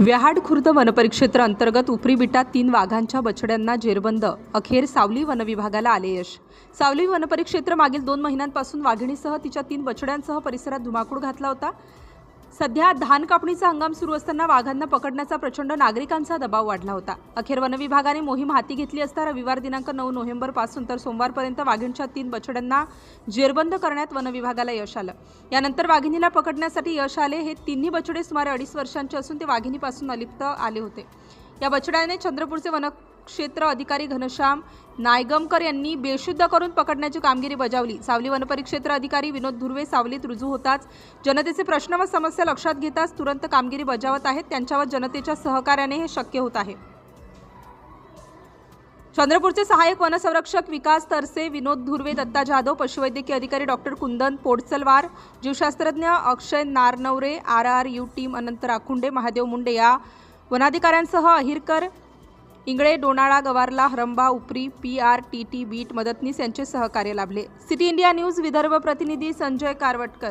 व्याहाड खुर्द वनपरिक्षेत्र अंतर्गत उपरी बिटात तीन वाघांच्या बछड्यांना जेरबंद. अखेर सावली वनविभागाला आले यश. सावली वनपरिक्षेत्र मागील दोन महिन्यांपासून वाघिणीसह तिच्या तीन बछड्यांसह परिसरात धुमाकूळ घातला होता. सध्या धान कापणीचा हंगाम सुरू असताना वाघांना पकडण्याचा प्रचंड नागरिकांचा दबाव वाढला होता. अखेर वनविभागाने मोहीम हाती घेतली असता रविवार दिनांक नऊ नोव्हेंबरपासून तर सोमवारपर्यंत वाघिणच्या तीन बछड्यांना जेरबंद करण्यात वनविभागाला यश आलं. यानंतर वाघिणीला पकडण्यासाठी यश आले हे तिन्ही बछडे सुमारे अडीच वर्षांचे असून ते वाघिणीपासून अलिप्त आले होते. या बछड्याने चंद्रपूरचे वन क्षेत्र अधिकारी घनश्याम नायगमकर यांनी बेशुद्ध करून पकडण्याची कामगिरी बजावली. सावली वनपरिक्षेत्र अधिकारी विनोद धुर्वे सावलीत रुजू होताच. जनतेचे प्रश्न व समस्या लक्षात घेताच तुरंत कामगिरी बजावत आहेत. त्यांच्यावर जनतेच्या सहकार्याने हे शक्य होत आहे. चंद्रपूरचे सहाय्यक वनसंरक्षक विकास तरसे विनोद धुर्वे दत्ता जाधव पशुवैद्यकीय अधिकारी doctor Kundan Potsalwar जीवशास्त्रज्ञ Akshay Naranaware R R U team Anant Rakhunde Mahadev Munde या वनाधिकाऱ्यांसह अहिरकर इंगळे डोनाळा गवारला हरंबा उपरी P R T T beat मदतनीस यांचे सहकार्य लाभले. सिटी इंडिया न्यूज विदर्भ प्रतिनिधी संजय कारवटकर.